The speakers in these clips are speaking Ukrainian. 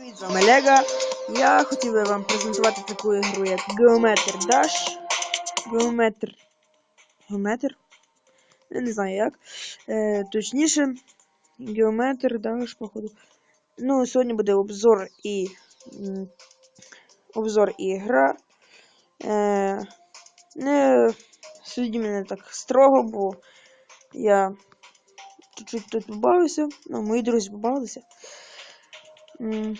Привіт, з вами Лего. Я хотів би вам презентувати таку ігру, як Geometry Dash. Geometry. Geometry? Я не знаю як. Е, точніше, Geometry Dash, походу. Ну, сьогодні буде обзор і. Обзор і гра. Е, не судіть мене так строго, бо я чуть-чуть тут побавився. Ну, мої друзі побавилися. Ну,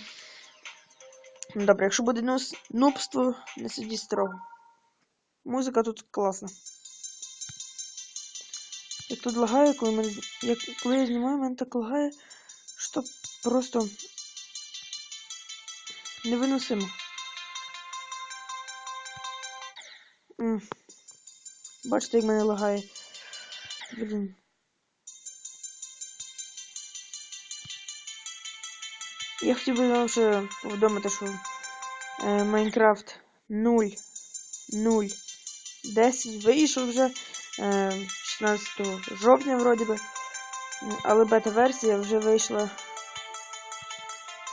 Добре, якщо буде нубство, не сидіть строго. Музика тут класна. Як тут лагає, коли, мене, як, коли я знімаю, мене так лагає, що просто невиносимо. Бачите, як мене лагає. Блін. Я хотів би вам ще повідомити, що е, Майнкрафт 0, 0, 10 вийшов вже е, 16 жовтня, вроді би. Але бета-версія вже вийшла.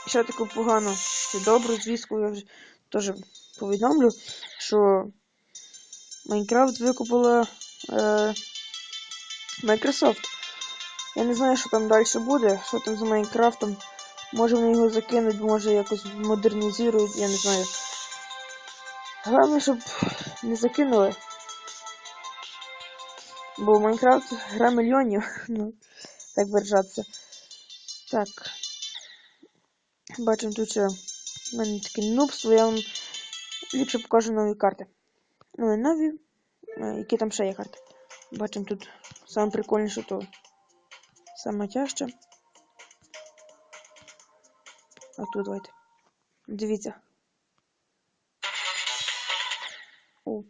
Ще таку погану чи добру звістку я вже теж повідомлю, що Майнкрафт викупила е, Microsoft. Я не знаю, що там далі буде, що там з Майнкрафтом. Може вони його закинуть, може якось модернізують, я не знаю. Головне, щоб не закинули. Бо Майнкрафт гра мільйонів, ну, так виражатися. Так. Бачимо тут ще в мене таке нубство, я вам ліпше покажу нові карти. Ну, нові, е, які там ще є карти. Бачимо тут саме прикольніше, то саме тяжче. А тут давайте. Дивіться. О.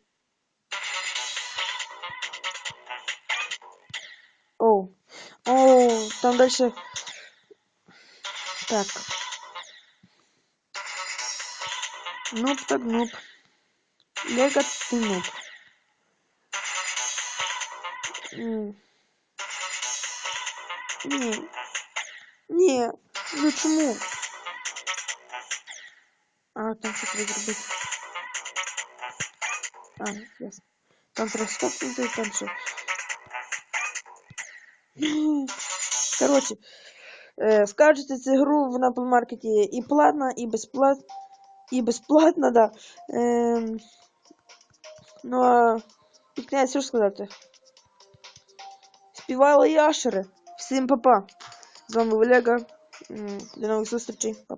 Оу. Оу, там дальше. Так. Нуб так нуб. Лего ты нуб. М. Ні. Ні. Ну чому? А, там що треба зробити. А, ясно. Там треба стопнути, там що. Короче, э, скажете цю гру в Apple Market і платна, і безплатна, і безплатна, да. Ем, ну, а князь, що сказати? Співали яшери. Всім па-па. З вами Олега. До нових зустрічей. Па-па.